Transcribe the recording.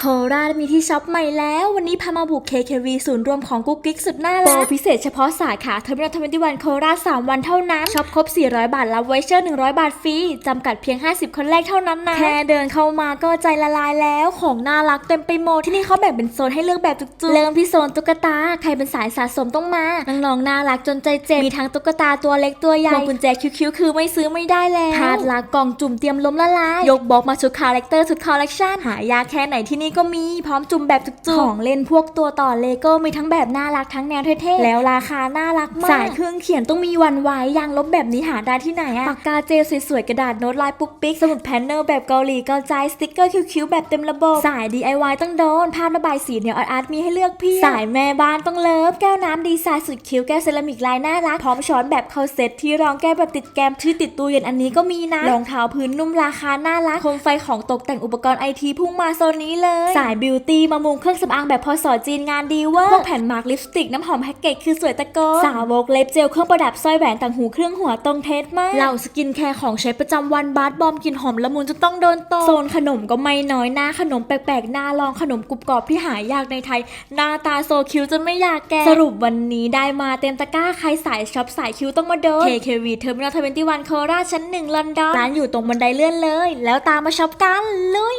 โคราชมีที่ช็อปใหม่แล้ว วันนี้พามาบุก KKV ศูนย์รวมของกุ๊กกิ๊กสุดน่ารักโปรพิเศษเฉพาะสาขาเทอร์มินอลทเวนตี้วันโคราช 3 วันเท่านั้น ช็อปครบ 400 บาท รับไวเชอร์ 100 บาทฟรีจำกัดเพียง 50 คนแรกเท่านั้นนะ แค่เดินเข้ามาก็ใจละลายแล้ว ของน่ารักเต็มไปหมด ที่นี่เขาแบ่งเป็นโซนให้เลือกแบบจุกๆ เริ่มที่โซนตุ๊กตา ใครเป็นสายสะสมต้องมา น้องๆน่ารักจนใจเจ็บ มีทั้งตุ๊กตาตัวเล็กตัวใหญ่พวงกุญแจคิ้วๆคือไม่ซื้อไม่ได้แล้วพาดลักกล่องจุ่มเตรียมล้มละลาย ยกบล็อกมาชุดคาแรคเตอร์ชุดคอลเลกชันหายากแค่ไหนที่นี่ก็มีพร้อมจุ่มแบบจุกๆ ของเล่นพวกตัวต่อเลโก้มีทั้งแบบน่ารักทั้งแนวเท่ๆ แล้วราคาน่ารักมาก สายเครื่องเขียนต้องมีวันไว้ยางลบแบบนี้หาได้ที่ไหนอะปากกาเจลสวยๆ กระดาษโน้ตลายปุ๊กปิ๊ก สมุดแพนเนลแบบเกาหลีเกาใจสติกเกอร์คิ้วๆ แบบเต็มระบบ สาย DIY ต้องโดน ภาพระบายสีเหนียวอาร์ตๆมีให้เลือกเพี่สายแม่บ้านต้องเลิฟแก้วน้ำดีไซน์สุดคิ้วแก้วเซรามิกลายน่ารักพร้อมช้อนแบบเข้าเซ็ตที่รองแก้วแบบติดแกมที่ติดตู้เย็นอันนี้ก็มีนะรองเท้าพื้นนุ่มราคาน่ารักโคมไฟของตกแต่งอุปกรณ์ไอทีพุ่งมาโซนนี้เลยสายบิวตี้มามุงเครื่องสำอางแบบพอสอจีนงานดีเวอร์พวกแผ่นมาร์กลิปสติกน้ำหอมแพ็กเกจคือสวยตะโกนสาวกเล็บเจลเครื่องประดับสร้อยแหวนต่างหูเครื่องหัวตรงเทสมากเหล่าสกินแคร์ของใช้ประจำวันบาร์บอมกลินหอมละมุนจนต้องโดนตบโซนขนมก็ไม่น้อยหน้าขนมแปลกๆหน้าลองขนมกรุบกรอบที่หายากในไทย หน้าตาโซคิวจนไม่อยากแกะสรุปวันนี้ได้มาเต็มตะกร้าใครสายช็อปสายคิวต้องมาโดน KKV Terminal 21โคราชชั้นหนึ่งลอนดอนร้านอยู่ตรงบันไดเลื่อนเลย แล้วตามมาช็อปกันลุย